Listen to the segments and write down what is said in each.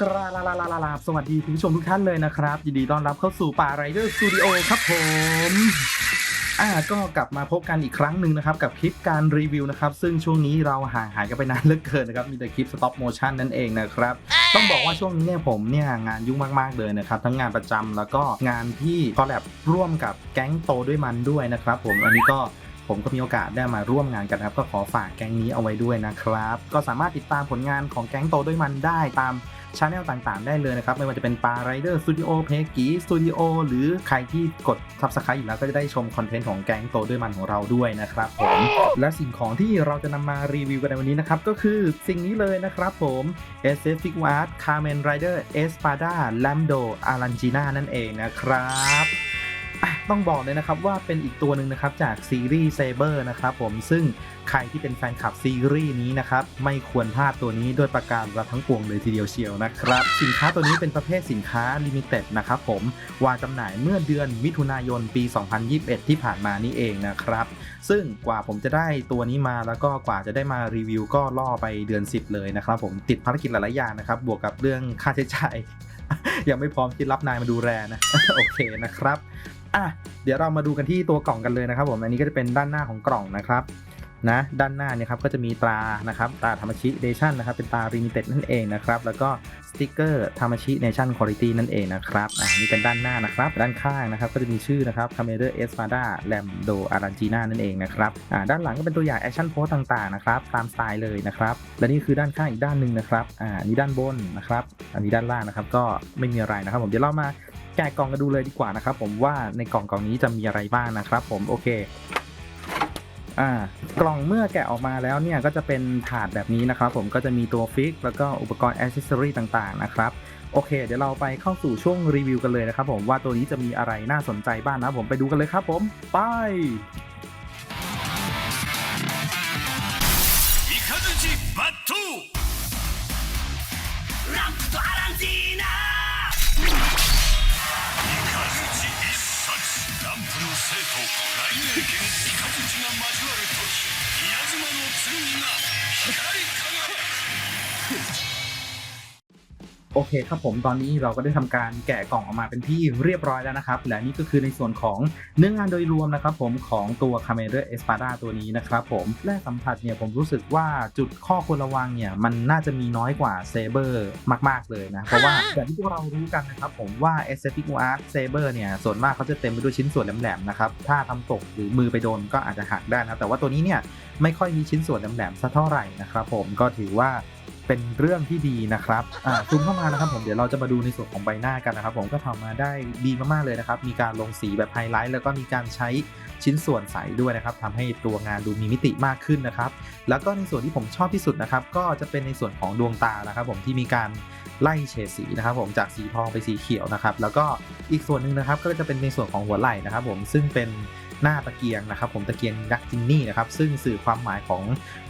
กราลาลาลาลาลาสวัสดีคุณผู้ชมทุกท่านเลยนะครับ ยินดีต้อนรับเข้าสู่ป่าไรเดอร์สตูดิโอครับผมอ่าก็กลับมาพบกันอีกครั้งหนึ่งนะครับ กับคลิปการรีวิวนะครับ ซึ่งช่วงนี้เราห่างหายกันไปนานเหลือเกินนะครับ มีแต่คลิปสต็อปโมชั่นนั่นเองนะครับ ต้องบอกว่าช่วงนี้เนี่ยผมเนี่ยงานยุ่งมาก ๆ เลยนะครับ ทั้งงานประจำแล้วก็งานที่คอลแลบร่วมกับแก๊งโตด้วยมันด้วยนะครับผมอันนี้ก็ผมก็มีโอกาสได้มาร่วมงานกันครับ ก็ขอฝากแก๊งนี้เอาไว้ด้วยนะครับ ก็สามารถติดตามผลงานของแก๊งโตด้วยมันได้ตาม ช anel ต่างๆ ได้เลยนะครับ ไม่ว่าจะเป็นปาไรเดอร์สตูดิโอเพกีสตูดิโอหรือใครที่กดซับสไครต์อยู่แล้วก็จะได้ชมคอนเทนต์ของแก๊งโตด้วยมันของเราด้วยนะครับผมและสิ่งของที่เราจะนำมารีวิวกันในวันนี้นะครับก็คือสิ่งนี้เลยนะครับผม s f i g a r d Carmen Rider Espada Lambdo Arangina นั่นเองนะครับ ต้องบอกเลยนะครับว่าเป็นอีกตัวหนึ่งนะครับจากซีรีส์ Saber นะครับผมซึ่งใครที่เป็นแฟนคลับซีรีส์นี้นะครับไม่ควรพลาดตัวนี้ด้วยประการละทั้งปวงเลยทีเดียวเชียวนะครับ สินค้าตัวนี้เป็นประเภทสินค้าลิมิเต็ดนะครับผมวางจำหน่ายเมื่อเดือนมิถุนายนปี 2021 ที่ผ่านมานี่เองนะครับ ซึ่งกว่าผมจะได้ตัวนี้มาแล้วก็กว่าจะได้มารีวิวก็ล่อไปเดือน 10 เลยนะครับผมติดภารกิจหลายๆอย่างนะครับบวกกับเรื่องค่าใช้จ่ายยังไม่พร้อมที่รับนายมาดูแลนะโอเคนะครับ อะเดี๋ยวเรามาดูกันที่ตัวกล่องกันเลยนะครับผมอันนี้ก็จะเป็นด้านหน้าของกล่องนะครับนะด้านหน้าเนี่ยครับก็จะมีตรานะครับตราธรรมชิเดชั่นนะครับเป็นตราลิมิเต็ดนั่นเองนะครับแล้วก็สติกเกอร์ธรรมชิเนชั่นคุณภาพนั่นเองนะครับอะนี่เป็นด้านหน้านะครับด้านข้างนะครับก็จะมีชื่อนะครับคาเมเดอร์เอสฟาดาแลมโดอารันจีนานั่นเองนะครับอ่าด้านหลังก็เป็นตัวอย่างแอคชั่นโพสต่างๆนะครับตามสไตล์เลยนะครับและนี่คือด้านข้างอีกด้านหนึ่งนะครับอ่านี่ด้านบนนะครับอันนี้ด้านล่างนะครับก็ไม่มีอะไรนะครับผมเดี๋ยวเรามา แกะกล่องกันดูเลยดีกว่านะครับผมว่าในกล่องกล่องนี้จะมีอะไรบ้างนะครับผมโอเค อ่ากล่องเมื่อแกะออกมาแล้วเนี่ยก็จะเป็นถาดแบบนี้นะครับผมก็จะมีตัวฟิก แล้วก็อุปกรณ์อ c เซสซอรีต่างๆนะครับโอเค เดี๋ยวเราไปเข้าสู่ช่วงรีวิวกันเลยนะครับผมว่าตัวนี้จะมีอะไรน่าสนใจบ้างนะครับผมไปดูกันเลยครับผมไป イカズチバットランプとアランティー の生徒雷鳴剣イカズチが交わる時稲妻の剣が光り輝く โอเคครับผมตอนนี้เราก็ได้ทำการแกะกล่องออกมาเป็นที่เรียบร้อยแล้วนะครับ และนี่ก็คือในส่วนของเนื้องานโดยรวมนะครับผมของตัว c a m e r a Espada ตัวนี้นะครับผมแรกสัมผัสเนี่ยผมรู้สึกว่าจุดข้อควรระวังเนี่ยมันน่าจะมีน้อยกว่า Saber มาก ๆ เลยนะ เพราะว่าอย่างที่พวกเรารู้กันนะครับผมว่า Aesthetic Art Saber เนี่ยส่วนมากเขาจะเต็มไปด้วยชิ้นส่วนแหลมๆนะครับถ้าทำตกหรือมือไปโดนก็อาจจะหักได้นะแต่ว่าตัวนี้เนี่ยไม่ค่อยมีชิ้นส่วนแหลมๆสักเท่าไหร่นะครับผมก็ถือว่า เป็นเรื่องที่ดีนะครับอ่าซูมเข้ามานะครับผมเดี๋ยวเราจะมาดูในส่วนของใบหน้ากันนะครับ ผมก็ทำมาได้ดีมากๆเลยนะครับ มีการลงสีแบบไฮไลท์แล้วก็มีการใช้ชิ้นส่วนใสด้วยนะครับทำให้ตัวงานดูมีมิติมากขึ้นนะครับ แล้วก็ในส่วนที่ผมชอบที่สุดนะครับ ก็จะเป็นในส่วนของดวงตานะครับ ผมที่มีการไล่เฉดสีนะครับ ผมจากสีทองไปสีเขียวนะครับ แล้วก็อีกส่วนหนึ่งนะครับ ก็จะเป็นในส่วนของหัวไหล่นะครับ ผมซึ่งเป็น หน้าตะเกียงนะครับ ผมตะเกียงดักจินนี่นะครับซึ่งสื่อความหมายของ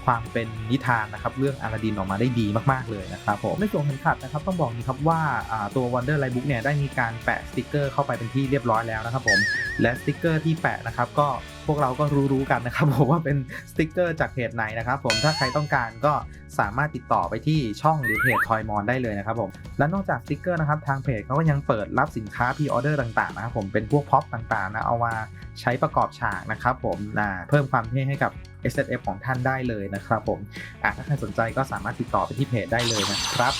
ความเป็นนิทานนะครับเรื่องอาลาดินออกมาได้ดีมากๆเลยนะครับผมในส่วนเข็มขัดนะครับต้องบอกนี้ครับว่าอ่าตัว Wonder Light Book เนี่ยได้มีการแปะสติกเกอร์เข้าไปเป็นที่เรียบร้อยแล้วนะครับผมและสติกเกอร์ที่แปะนะครับก็ พวกเราก็รู้ๆกันนะครับผมว่าเป็นสติกเกอร์จากเพจไหนนะครับผมถ้าใครต้องการก็สามารถติดต่อไปที่ช่องหรือเพจทอยมอนได้เลยนะครับผมและนอกจากสติกเกอร์นะครับทางเพจเขาก็ยังเปิดรับสินค้าพรีออเดอร์ต่างๆนะครับผมเป็นพวกพ็อปต่างๆนะเอามาใช้ประกอบฉากนะครับผมนะเพิ่มความเท่ให้กับ S F ของท่านได้เลยนะครับผมอะถ้าใครสนใจก็สามารถติดต่อไปที่เพจได้เลยนะครับ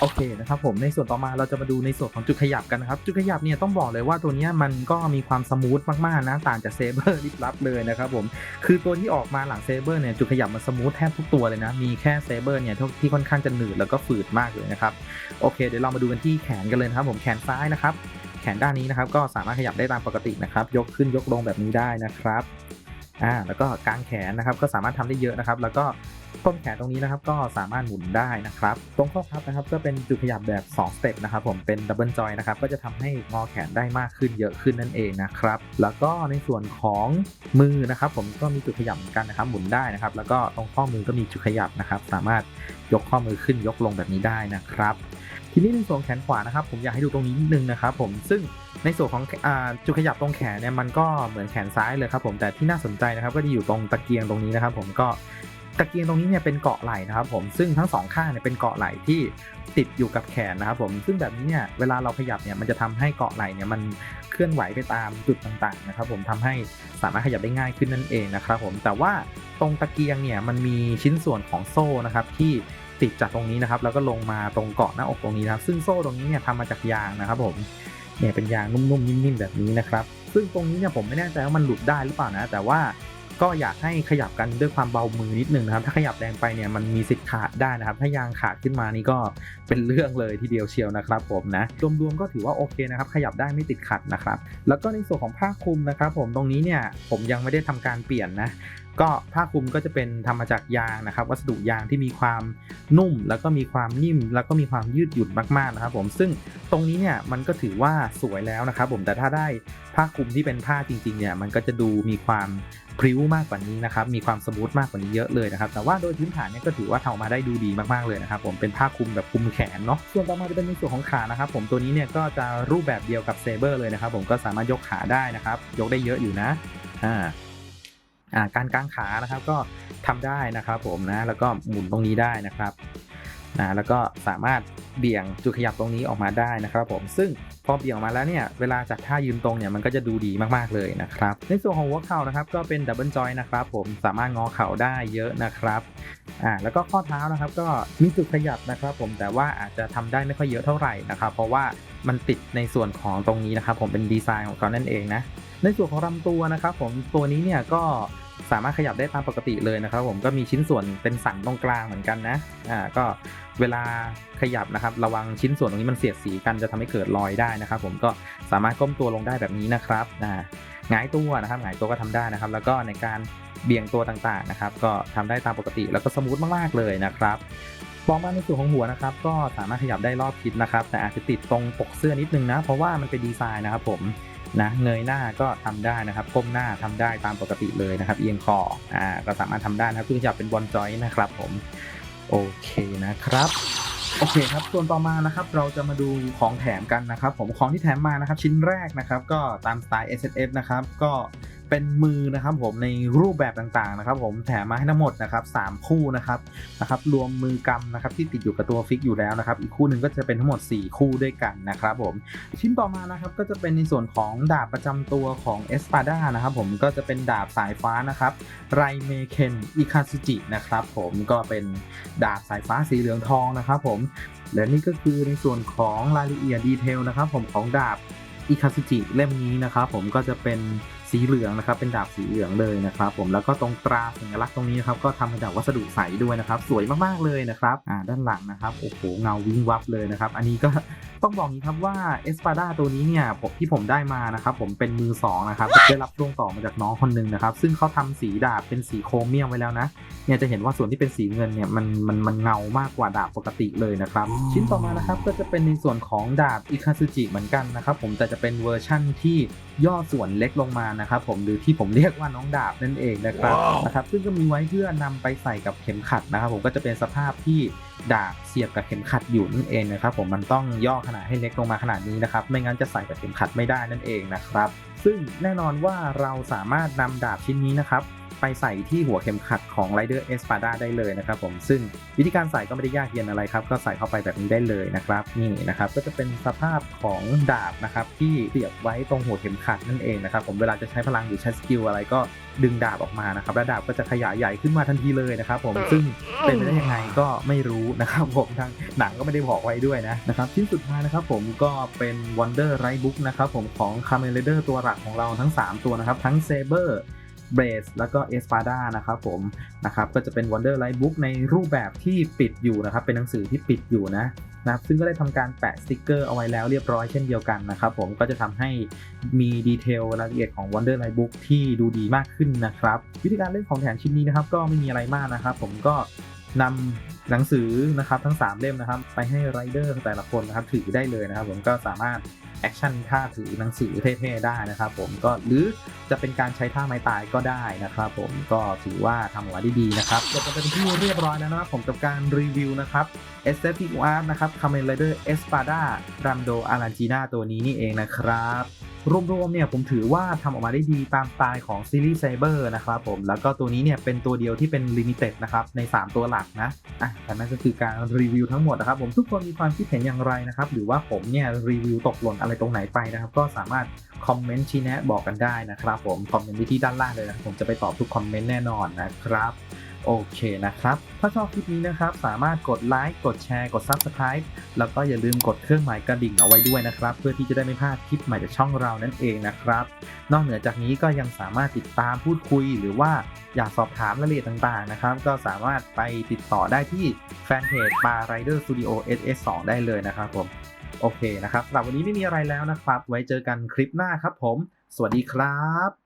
โอเคนะครับผมในส่วนต่อมาเราจะมาดูในส่วนของจุดขยับกันนะครับ จุดขยับเนี่ยต้องบอกเลยว่าตัวนี้มันก็มีความสมูทมากๆนะต่างจากเซเบอร์ลิบลับเลยนะครับผมคือตัวที่ออกมาหลังเซเบอร์เนี่ยจุดขยับมันสมูทแทบทุกตัวเลยนะ มีแค่เซเบอร์เนี่ยที่ค่อนข้างจะหนืดแล้วก็ฝืดมากเลยนะครับโอเค เดี๋ยวเรามาดูกันที่แขนกันเลยนะครับผมแขนซ้ายนะครับแขนด้านนี้นะครับก็สามารถขยับได้ตามปกตินะครับ ยกขึ้นยกลงแบบนี้ได้นะครับ อ่าแล้วก็กางแขนนะครับก็สามารถทำได้เยอะนะครับ แล้วก็ต้นแขนตรงนี้นะครับก็สามารถหมุนได้นะครับ ตรงข้อพับนะครับก็เป็นจุดขยับแบบ2สเต็ปนะครับผมเป็นดับเบิลจอยนะครับก็จะทำให้งอแขนได้มากขึ้นเยอะขึ้นนั่นเองนะครับ แล้วก็ในส่วนของมือนะครับ ผมก็มีจุดขยับเหมือนกันนะครับ หมุนได้นะครับ แล้วก็ตรงข้อมือก็มีจุดขยับนะครับ สามารถยกข้อมือขึ้นยกลงแบบนี้ได้นะครับ ทีนี้ในส่วนแขนขวานะครับผมอยากให้ดูตรงนี้นิดนึงนะครับผมซึ่งในส่วนของอจุดขยับตรงแขนเนี่ยมันก็เหมือนแขนซ้ายเลยครับผมแต่ที่น่าสนใจนะครับก็จะอยู่ตรงตะเกียงตรงนี้นะครับ ผมก็ตะเกียงตรงนี้เนี่ยเป็นเกาะไหล่นะครับผมซึ่งทั้งสองข้างเนี่ยเป็นเกาะไหล่ที่ติดอยู่กับแขนนะครับผมซึ่งแบบนี้เนี่ยเวลาเราขยับเนี่ยมันจะทำให้เกาะไหล่เนี่ยมันเคลื่อนไหวไปตามจุดต่างๆนะครับผมทำให้สามารถขยับได้ง่ายขึ้นนั่นเองนะครับผมแต่ว่าตรงตะเกียงเนี่ยมันมีชิ้นส่วนของโซ่นะครับที่ ติดจากตรงนี้นะครับ แล้วก็ลงมาตรงเกาะหน้าอกตรงนี้นะครับ ซึ่งโซ่ตรงนี้เนี่ยทำมาจากยางนะครับผมเนี่ยเป็นยางนุ่มๆนิ่มๆแบบนี้นะครับ ซึ่งตรงนี้เนี่ยผมไม่แน่ใจว่ามันหลุดได้หรือเปล่านะ แต่ว่าก็อยากให้ขยับกันด้วยความเบามือนิดนึงนะครับ ถ้าขยับแรงไปเนี่ยมันมีสิทธิ์ขาดได้นะครับ ถ้ายางขาดขึ้นมานี่ก็เป็นเรื่องเลยทีเดียวเชียวนะครับ ผมนะรวมๆก็ถือว่าโอเคนะครับ ขยับได้ไม่ติดขัดนะครับ แล้วก็ในส่วนของผ้าคลุมนะครับ ผมตรงนี้เนี่ยผมยังไม่ได้ทำการเปลี่ยนนะ ก็ผ้าคลุมก็จะเป็นทำมาจากยางนะครับ วัสดุยางที่มีความนุ่ม แล้วก็มีความนิ่ม แล้วก็มีความยืดหยุ่นมากๆนะครับ ผมซึ่งตรงนี้เนี่ยมันก็ถือว่าสวยแล้วนะครับ ผมแต่ถ้าได้ผ้าคลุมที่เป็นผ้าจริงๆเนี่ยมันก็จะดูมีความพริ้วมากกว่านี้นะครับมีความสมูทมากกว่านี้เยอะเลยนะครับแต่ว่าโดยพื้นฐานเนี่ยก็ถือว่าทำออกมาได้ดูดีมากๆเลยนะครับ ผมเป็นผ้าคลุมแบบคลุมแขนเนาะส่วนต่อมาจะเป็นในส่วนของขานะครับ ผมตัวนี้เนี่ยก็จะรูปแบบเดียวกับเซเบอร์เลยนะครับ ผมก็สามารถยกขาได้นะครับ ยกได้เยอะอยู่นะอ่าอ่า การกางขานะครับก็ทำได้นะครับผมนะแล้วก็หมุนตรงนี้ได้นะครับนะแล้วก็สามารถเบี่ยงจุดขยับตรงนี้ออกมาได้นะครับผมซึ่งพอเบี่ยงออกมาแล้วเนี่ยเวลาจัดท่ายืนตรงเนี่ยมันก็จะดูดีมากๆเลยนะครับในส่วนของหัวเข่านะครับก็เป็นดับเบิลจอยนะครับผมสามารถงอเข่าได้เยอะนะครับอ่าแล้วก็ข้อเท้านะครับก็มีจุดขยับนะครับ ผมแต่ว่าอาจจะทำได้ไม่ค่อยเยอะเท่าไหร่นะครับเพราะว่ามันติดในส่วนของตรงนี้นะครับผมเป็นดีไซน์ของเขานั่นเองนะในส่วนของลำตัวนะครับผมตัวนี้เนี่ยก็ สามารถขยับได้ตามปกติเลยนะครับ ผมก็มีชิ้นส่วนเป็นสันตรงกลางเหมือนกันนะอ่าก็เวลาขยับนะครับ ระวังชิ้นส่วนตรงนี้มันเสียดสีกันจะทำให้เกิดรอยได้นะครับ ผมก็สามารถก้มตัวลงได้แบบนี้นะครับอ่าหงายตัวนะครับหงายตัวก็ทำได้นะครับ แล้วก็ในการ เบี่ยงตัวต่างๆนะครับ ก็ทำได้ตามปกติแล้วก็สมูทมากๆเลยนะครับมองมาในส่วนของหัวนะครับ ก็สามารถขยับได้รอบทิศนะครับ แต่อาจจะติดตรงปกเสื้อนิดนึงนะ เพราะว่ามันเป็นดีไซน์นะครับผมนะเงยหน้าก็ทำได้นะครับก้มหน้าทำได้ตามปกติเลยนะครับ เอียงคออ่าก็สามารถทำได้นะครับซึ่งจะเป็นบอลจอยนะครับผมโอเคนะครับโอเคครับส่วนต่อมานะครับเราจะมาดูของแถมกันนะครับ ผมของที่แถมมานะครับ ชิ้นแรกนะครับ ก็ตามสไตล์ S S F นะครับก็เป็นมือนะครับผมในรูปแบบต่างๆนะครับ ผมแถมมาให้ทั้งหมดนะครับสามคู่นะครับนะครับรวมมือกำนะครับที่ติดอยู่กับตัวฟิกอยู่แล้วนะครับ อีกคู่หนึ่งก็จะเป็นทั้งหมด 4 คู่ด้วยกันนะครับผมชิ้นต่อมานะครับก็จะเป็นในส่วนของดาบประจำตัวของเอสปาด้านะครับผมก็จะเป็นดาบสายฟ้านะครับไรเมเคนอิคาซุจินะครับผมก็เป็นดาบสายฟ้าสีเหลืองทองนะครับผมและนี่ก็คือในส่วนของรายละเอียดดีเทลนะครับผมของดาบอิคาซุจิเล่มนี้นะครับผมก็จะเป็น สีเหลืองนะครับ เป็นดาบสีเหลืองเลยนะครับ ผมแล้วก็ตรงตราสัญลักษณ์ตรงนี้นะครับก็ทำมาจากวัสดุใสด้วยนะครับ สวยมากๆเลยนะครับอ่าด้านหลังนะครับโอ้โหเงาวิงวับเลยนะครับ อันนี้ก็ต้องบอกนี้ครับว่าเอสปาดาตัวนี้เนี่ยผมที่ผมได้มานะครับผมเป็นมือสองนะครับได้รับช่วงต่อมาจากน้องคนหนึงนะครับ ซึ่งเขาทำสีดาบเป็นสีโครเมียมไว้แล้วนะเนี่ยจะเห็นว่าส่วนที่เป็นสีเงินเนี่ยมันมันมันเงามากกว่าดาบปกติเลยนะครับ ชิ้นต่อมานะครับก็จะเป็นในส่วนของดาบอิคาซุจิเหมือนกันนะครับผมแต่จะเป็นเวอร์ชั่นที่ย่อส่วนเล็กลงมานะครับผมหรือที่ผมเรียกว่าน้องดาบนั่นเองนะครับว้าวนะครับซึ่งก็มีไว้เพื่อนำไปใส่กับเข็มขัดนะครับ ผมก็จะเป็นสภาพที่ดาบเสียบกับเข็มขัดอยู่นั่นเองนะครับ ผมมันต้องย่อขนาดให้เล็กลงมาขนาดนี้นะครับ ไม่งั้นจะใส่กับเข็มขัดไม่ได้นั่นเองนะครับ ซึ่งแน่นอนว่าเราสามารถนำดาบชิ้นนี้นะครับ ไปใส่ที่หัวเข็มขัดของ Rider Espada ได้เลยนะครับผมซึ่งวิธีการใส่ก็ไม่ได้ยากเย็นอะไรครับก็ใส่เข้าไปแบบนี้ได้เลยนะครับนี่นะครับก็จะเป็นสภาพของดาบนะครับที่เสียบไว้ตรงหัวเข็มขัดนั่นเองนะครับผมเวลาจะใช้พลังหรือใช้สกิลอะไรก็ดึงดาบออกมานะครับและดาบก็จะขยายใหญ่ขึ้นมาทันทีเลยนะครับผมซึ่งเป็นไปได้ยังไงก็ไม่รู้นะครับผมทางหนังก็ไม่ได้บอกไว้ด้วยนะนะครับชิ้นสุดท้ายนะครับผมก็เป็น Wonder Right Book นะครับผมของ Kamen Rider ตัวหลักของเราทั้ง 3 ตัวนะครับทั้ง Saber เบรสแล้วก็เอสปาดานะครับผมนะครับก็จะเป็น Wonder Light Book ในรูปแบบที่ปิดอยู่นะครับ เป็นหนังสือที่ปิดอยู่นะนะครับซึ่งก็ได้ทำการแปะสติกเกอร์เอาไว้แล้วเรียบร้อยเช่นเดียวกันนะครับผมก็จะทำให้มีดีเทลรายละเอียดของ Wonder Light Book ที่ดูดีมากขึ้นนะครับ วิธีการเล่นของแถมชิ้นนี้นะครับก็ไม่มีอะไรมากนะครับ ผมก็ นำหนังสือนะครับทั้ง 3 เล่มนะครับ ไปให้ไรเดอร์แต่ละคนนะครับถือได้เลยนะครับ ผมก็สามารถแอคชั่นท่าถือหนังสือเท่ๆได้นะครับ ผมก็หรือจะเป็นการใช้ท่าไม้ตายก็ได้นะครับ ผมก็ถือว่าทำออกมาได้ดีนะครับจบกันเป็นที่เรียบร้อยแล้วนะครับ ผมกับการรีวิวนะครับ s f p r นะครับ Kamen Rider Espada Ramdo Arangina ตัวนี้นี่เองนะครับ รวมๆเนี่ยผมถือว่าทำออกมาได้ดีตามสไตล์ของซีรีส์ไซเบอร์นะครับผม แล้วก็ตัวนี้เนี่ยเป็นตัวเดียวที่เป็นลิมิเต็ดนะครับใน 3 ตัวหลักนะอะแต่นั่นก็คือการรีวิวทั้งหมดนะครับผมทุกคนมีความคิดเห็นอย่างไรนะครับ หรือว่าผมเนี่ยรีวิวตกหล่นอะไรตรงไหนไปนะครับ ก็สามารถคอมเมนต์ชี้แนะบอกกันได้นะครับผมคอมเมนต์ที่ด้านล่างเลยนะผมจะไปตอบทุกคอมเมนต์แน่นอนนะครับ โอเคนะครับ ถ้าชอบคลิปนี้นะครับ สามารถกดไลค์กดแชร์กด Subscribe แล้วก็อย่าลืมกดเครื่องหมายกระดิ่งเอาไว้ด้วยนะครับ เพื่อที่จะได้ไม่พลาดคลิปใหม่จากช่องเรานั่นเองนะครับ นอกเหนือจากนี้ก็ยังสามารถติดตามพูดคุย หรือว่าอยากสอบถามรายละเอียดต่างๆนะครับ ก็สามารถไปติดต่อได้ที่แฟนเพจปา Rider Studio SS2 ได้เลยนะครับผมโอเคนะครับสำหรับวันนี้ไม่มีอะไรแล้วนะครับ ไว้เจอกันคลิปหน้าครับผม สวัสดีครับ